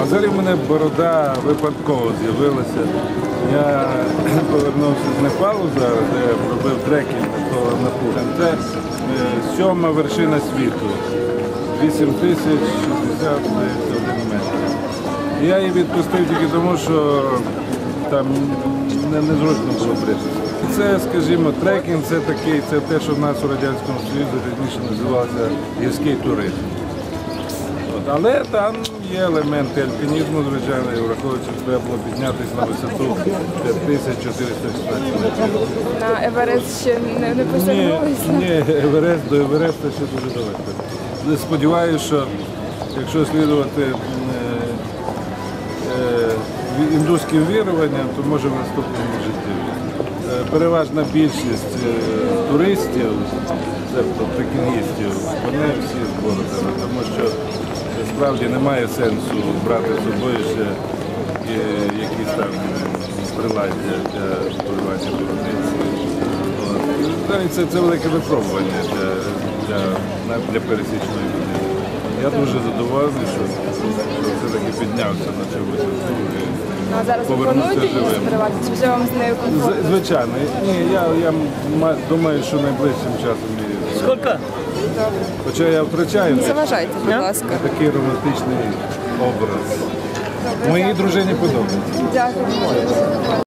А взагалі в мене борода випадково з'явилася. Я повернувся з Непалу зараз, де робив трекінг навколо Напура. Це е, сьома вершина світу. 8 тисяч 60 метр. Я її відпустив тільки тому, що там незручно було бритися. Це, скажімо, трекінг це такий, це те, що в нас у Радянському Союзі раніше називався гірський туризм. От, але там є елементи альпінізму, звичайно, і враховуючи, що треба було піднятися на висоту 5416 метрів. На Еверест ще не, не Ні, посягнулися. ні, Еверест до Евереста ще дуже далеко. Сподіваюся, що якщо слідувати м, е, е, ві- індуським віруванням, то може в наступному житті. Е, Переважна більшість е, туристів, тобто трекінгістів, вони всі з бородами, тому що е, справді немає сенсу брати з собою ще е, якісь там приладдя для полювання виробництва. Це, це велике випробування для, для, для пересічної людини. Я дуже задоволений, що, все-таки піднявся на висоту. Ну, а зараз ви плануєте її живим. Чи вже вам з нею З- комфортно? Звичайно, ні, я, я ма- думаю, що найближчим часом її. Сколько? Хоча я втрачаю Не заважайте, будь ласка. такий романтичний образ. Моїй дружині подобається. Дякую.